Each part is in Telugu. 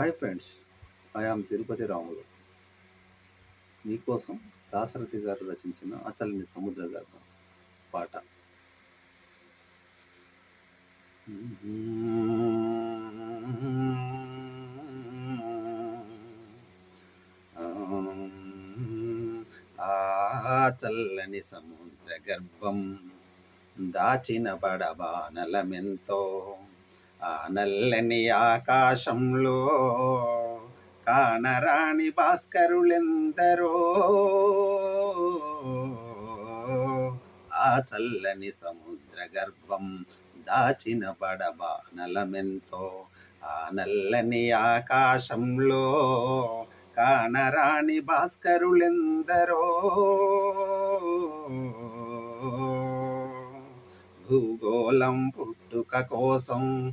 Hi friends I am Tirupati Ramulu మీకోసం దాసరథి గారు రచించిన అచలని సముద్ర గర్భం పాట. ఆ చల్లని సముద్ర గర్భం దాచిన బడబానలమెంతో ఆ నల్లని ఆకాశంలో కానరాణి భాస్కరులెందరో. ఆ చల్లని సముద్ర గర్భం దాచిన బడబానలమెంతో ఆ నల్లని ఆకాశంలో కానరాణి భాస్కరులెందరో. భూగోళం పుట్టుక కోసం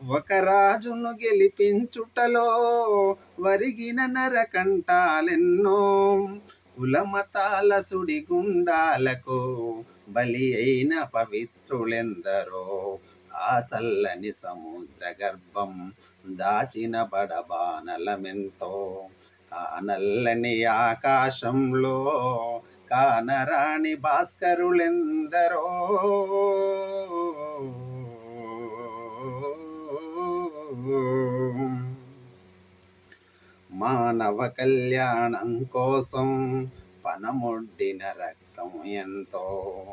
ఒక రాజును గెలిపించుటలో వరిగిన నరకంటాలెన్నో కులమతాల సుడిగుండాలకు బలి అయిన పవిత్రులెందరో ఆ చల్లని సముద్ర గర్భం దాచిన బడబానలమెంతో ఆ నల్లని ఆకాశంలో కానరాణి భాస్కరులెందరో మానవ కళ్యాణం కోసం పనముడ్డిన రక్తం ఎంతో.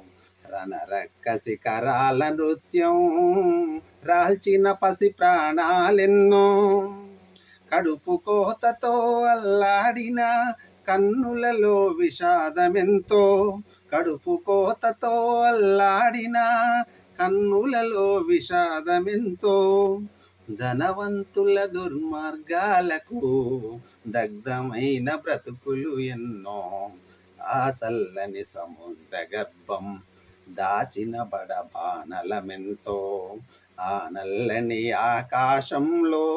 రణరక్కసి కరాల నృత్యం రాల్చిన పసి ప్రాణాలెన్నో. కడుపు కోతతో అల్లాడిన కన్నులలో విషాదమెంతో. కడుపు కోతతో అల్లాడిన కన్నులలో విషాదమెంతో. ధనవంతుల దుర్మార్గాలకు దగ్ధమైన బ్రతుకులు ఎన్నో. ఆ చల్లని సముద్ర గర్భం దాచిన బడబానలమెంతో ఆ నల్లని ఆకాశంలో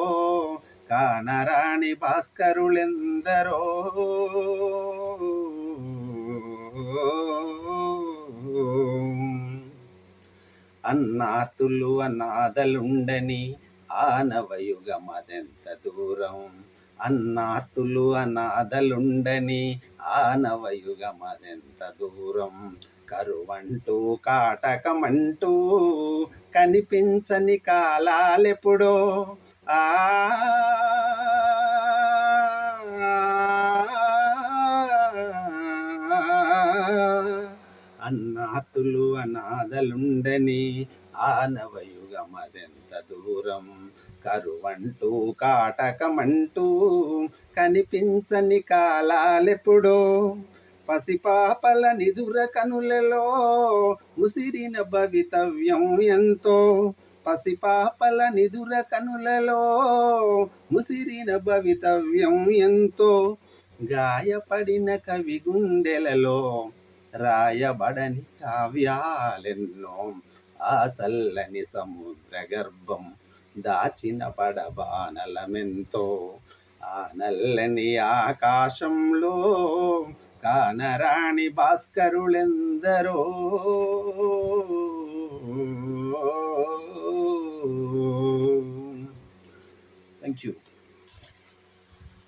కానరాణి భాస్కరులెందరో. అన్నాతులు అనాథలుండని ఆనవయుగమదెంత దూరం అన్నాతులు అనాథలుండని ఆనవయుగమదెంత దూరం కరువంటూ కాటకమంటూ కనిపించని కాలాలెప్పుడో ఆ అన్నాతులు అనాథలుండని ఆనవయుగమదెంత దూరం కరువంటూ కాటకమంటూ కనిపించని కాలాలెప్పుడో పసిపాపల నిదుర కనులలో ముసిరిన భవితవ్యం ఎంతో పసిపాపల నిదుర కనులలో ముసిరిన భవితవ్యం ఎంతో గాయపడిన కవి గుండెలలో రాయబడని కావ్యాలెన్నో ఆ చల్లని సముద్ర గర్భం దాచిన పడబానలమెంతో ఆ నల్లని ఆకాశంలో కానరాణి భాస్కరులెందరో. Thank you